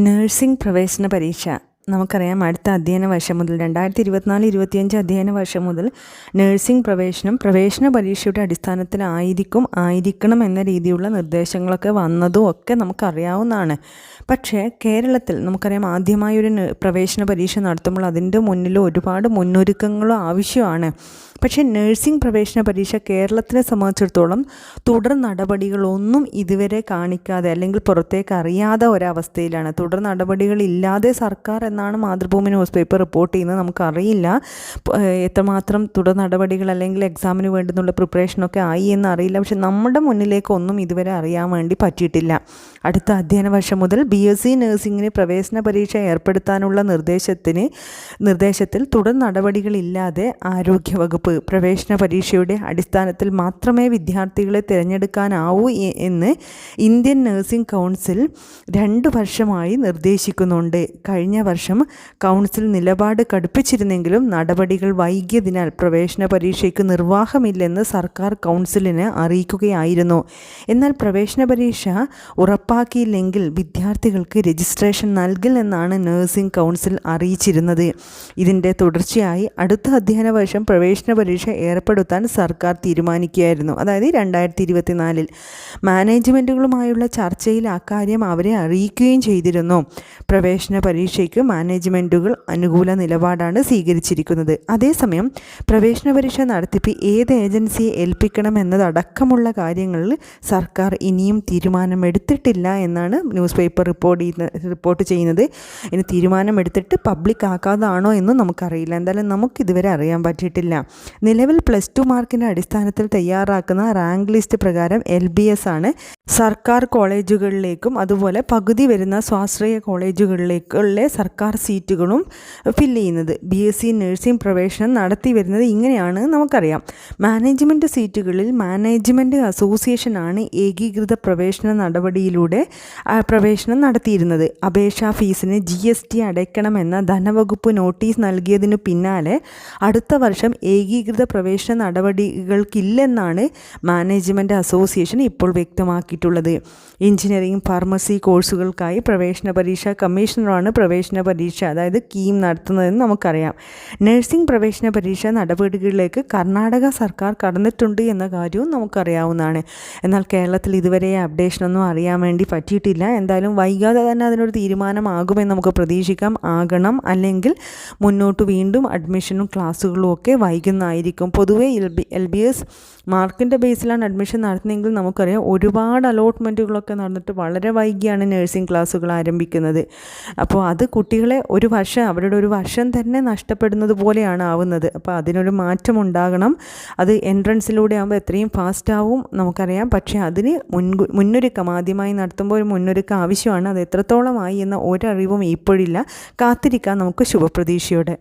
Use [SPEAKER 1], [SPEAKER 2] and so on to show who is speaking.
[SPEAKER 1] Nursing പ്രവേശന പരീക്ഷ. നമുക്കറിയാം അടുത്ത അധ്യയന വർഷം മുതൽ രണ്ടായിരത്തി ഇരുപത്തിനാല് ഇരുപത്തിയഞ്ച് അധ്യയന വർഷം മുതൽ നഴ്സിംഗ് പ്രവേശനം പ്രവേശന പരീക്ഷയുടെ അടിസ്ഥാനത്തിലായിരിക്കും ആയിരിക്കണം എന്ന രീതിയിലുള്ള നിർദ്ദേശങ്ങളൊക്കെ വന്നതും ഒക്കെ നമുക്കറിയാവുന്നതാണ്. പക്ഷേ കേരളത്തിൽ നമുക്കറിയാം ആദ്യമായി ഒരു പ്രവേശന പരീക്ഷ നടത്തുമ്പോൾ അതിന്റെ മുന്നിൽ ഒരുപാട് മുന്നൊരുക്കങ്ങളും ആവശ്യമാണ്. പക്ഷേ നഴ്സിംഗ് പ്രവേശന പരീക്ഷ കേരളത്തിനെ സംബന്ധിച്ചിടത്തോളം തുടർ നടപടികളൊന്നും ഇതുവരെ കാണിക്കാതെ അല്ലെങ്കിൽ പുറത്തേക്ക് അറിയാതെ ഒരവസ്ഥയിലാണ്. തുടർ നടപടികളില്ലാതെ സർക്കാർ എന്നാണ് മാതൃഭൂമി ന്യൂസ് പേപ്പർ റിപ്പോർട്ട് ചെയ്യുന്നത്. നമുക്കറിയില്ല. എത്രമാത്രം തുടർ നടപടികൾ അല്ലെങ്കിൽ എക്സാമിന് വേണ്ടുന്നുള്ള പ്രിപ്പറേഷനൊക്കെ ആയി എന്ന് അറിയില്ല. പക്ഷെ നമ്മുടെ മുന്നിലേക്കൊന്നും ഇതുവരെ അറിയാൻ വേണ്ടി പറ്റിയിട്ടില്ല. അടുത്ത അധ്യയന വർഷം മുതൽ ബി എസ് സി നഴ്സിംഗിന് പ്രവേശന പരീക്ഷ ഏർപ്പെടുത്താനുള്ള നിർദ്ദേശത്തിന് നിർദ്ദേശത്തിൽ തുടർ നടപടികളില്ലാതെ ആരോഗ്യവകുപ്പ് പ്രവേശന പരീക്ഷയുടെ അടിസ്ഥാനത്തിൽ മാത്രമേ വിദ്യാർത്ഥികളെ തിരഞ്ഞെടുക്കാനാവൂ എന്ന് ഇന്ത്യൻ നഴ്സിംഗ് കൗൺസിൽ രണ്ട് വർഷമായി നിർദ്ദേശിക്കുന്നുണ്ട്. കഴിഞ്ഞ വർഷം കൗൺസിൽ നിലപാട് കടുപ്പിച്ചിരുന്നെങ്കിലും നടപടികൾ വൈകിയതിനാൽ പ്രവേശന പരീക്ഷയ്ക്ക് നിർവാഹമില്ലെന്ന് സർക്കാർ കൗൺസിലിന് അറിയിക്കുകയായിരുന്നു. എന്നാൽ പ്രവേശന പരീക്ഷ ഉറപ്പാക്കിയില്ലെങ്കിൽ വിദ്യാർത്ഥികൾക്ക് രജിസ്ട്രേഷൻ നൽകില്ലെന്നാണ് നഴ്സിംഗ് കൗൺസിൽ അറിയിച്ചിരുന്നത്. ഇതിന്റെ തുടർച്ചയായി അടുത്ത അധ്യയന വർഷം പ്രവേശന പരീക്ഷ ഏർപ്പെടുത്താൻ സർക്കാർ തീരുമാനിക്കുകയായിരുന്നു. അതായത് രണ്ടായിരത്തി ഇരുപത്തിനാലിൽ മാനേജ്മെന്റുകളുമായുള്ള ചർച്ചയിൽ അക്കാര്യം അവരെ അറിയിക്കുകയും ചെയ്തിരുന്നു. പ്രവേശന പരീക്ഷയ്ക്ക് മാനേജ്മെന്റുകൾ അനുകൂല നിലപാടാണ് സ്വീകരിച്ചിരിക്കുന്നത്. അതേസമയം പ്രവേശന പരീക്ഷ നടത്തിപ്പ് ഏത് ഏജൻസിയെ ഏൽപ്പിക്കണം എന്നതടക്കമുള്ള കാര്യങ്ങളിൽ സർക്കാർ ഇനിയും തീരുമാനമെടുത്തിട്ടില്ല എന്നാണ് ന്യൂസ് പേപ്പർ റിപ്പോർട്ട് ചെയ്യുന്ന റിപ്പോർട്ട് ചെയ്യുന്നത്. ഇനി തീരുമാനമെടുത്തിട്ട് പബ്ലിക് ആക്കാതാണോ എന്ന് നമുക്കറിയില്ല. എന്തായാലും നമുക്കിതുവരെ അറിയാൻ പറ്റിയിട്ടില്ല. നിലവിൽ പ്ലസ് ടു മാർക്കിന്റെ അടിസ്ഥാനത്തിൽ തയ്യാറാക്കുന്ന റാങ്ക് ലിസ്റ്റ് പ്രകാരം എൽ ബി എസ് ആണ് സർക്കാർ കോളേജുകളിലേക്കും അതുപോലെ പകുതി വരുന്ന സ്വാശ്രയ കോളേജുകളിലേക്കുള്ള സർക്കാർ സീറ്റുകളും ഫില്ല് ചെയ്യുന്നത്. ബി എസ് സി നഴ്സിംഗ് പ്രവേശനം നടത്തി വരുന്നത് ഇങ്ങനെയാണ് നമുക്കറിയാം. മാനേജ്മെന്റ് സീറ്റുകളിൽ മാനേജ്മെന്റ് അസോസിയേഷനാണ് ഏകീകൃത പ്രവേശന നടപടിയിലൂടെ പ്രവേശനം നടത്തിയിരുന്നത്. അപേക്ഷാ ഫീസിന് ജി എസ് ടി അടയ്ക്കണമെന്ന ധനവകുപ്പ് നോട്ടീസ് നൽകിയതിനു പിന്നാലെ അടുത്ത വർഷം ഏകീകൃത പ്രവേശന നടപടികൾക്കില്ലെന്നാണ് മാനേജ്മെന്റ് അസോസിയേഷൻ ഇപ്പോൾ വ്യക്തമാക്കിയിട്ടുള്ളത്. എഞ്ചിനീയറിംഗ് ഫാർമസി കോഴ്സുകൾക്കായി പ്രവേശന പരീക്ഷ കമ്മീഷണറാണ് പ്രവേശന പരീക്ഷ അതായത് കീം നടത്തുന്നതെന്ന് നമുക്കറിയാം. നഴ്സിംഗ് പ്രവേശന പരീക്ഷ നടപടികളിലേക്ക് കർണാടക സർക്കാർ കടന്നിട്ടുണ്ട് എന്ന കാര്യവും നമുക്കറിയാവുന്നതാണ്. എന്നാൽ കേരളത്തിൽ ഇതുവരെ അപ്ഡേഷനൊന്നും അറിയാൻ വേണ്ടി പറ്റിയിട്ടില്ല. എന്തായാലും വൈകാതെ തന്നെ അതിനൊരു തീരുമാനമാകുമെന്ന് നമുക്ക് പ്രതീക്ഷിക്കാം. ആകണം അല്ലെങ്കിൽ മുന്നോട്ട് വീണ്ടും അഡ്മിഷനും ക്ലാസ്സുകളും ഒക്കെ വൈകുന്നതായിരിക്കും. പൊതുവേ L B L B S മാർക്കിന്റെ ബേസിലാണ് അഡ്മിഷൻ നടത്തുന്നതെങ്കിൽ നമുക്കറിയാം ഒരുപാട് അലോട്ട്മെന്റുകളൊക്കെ നടന്നിട്ട് വളരെ വൈകിയാണ് നഴ്സിംഗ് ക്ലാസ്സുകൾ ആരംഭിക്കുന്നത്. അപ്പോൾ അത് കുട്ടികളെ ഒരു വർഷം അവരുടെ ഒരു വർഷം തന്നെ നഷ്ടപ്പെടുന്നത് പോലെയാണ് ആവുന്നത്. അപ്പോൾ അതിനൊരു മാറ്റം ഉണ്ടാകണം. അത് എൻട്രൻസിലൂടെ ആകുമ്പോൾ എത്രയും ഫാസ്റ്റ് ആവും നമുക്കറിയാം. പക്ഷേ അതിന് മുൻകു മുന്നൊരുക്കം ആദ്യമായി നടത്തുമ്പോൾ ഒരു മുന്നൊരുക്കം ആവശ്യമാണ്. അത് എത്രത്തോളമായി എന്ന ഒരറിവും ഇപ്പോഴില്ല. കാത്തിരിക്കാം നമുക്ക് ശുഭപ്രതീക്ഷയോടെ.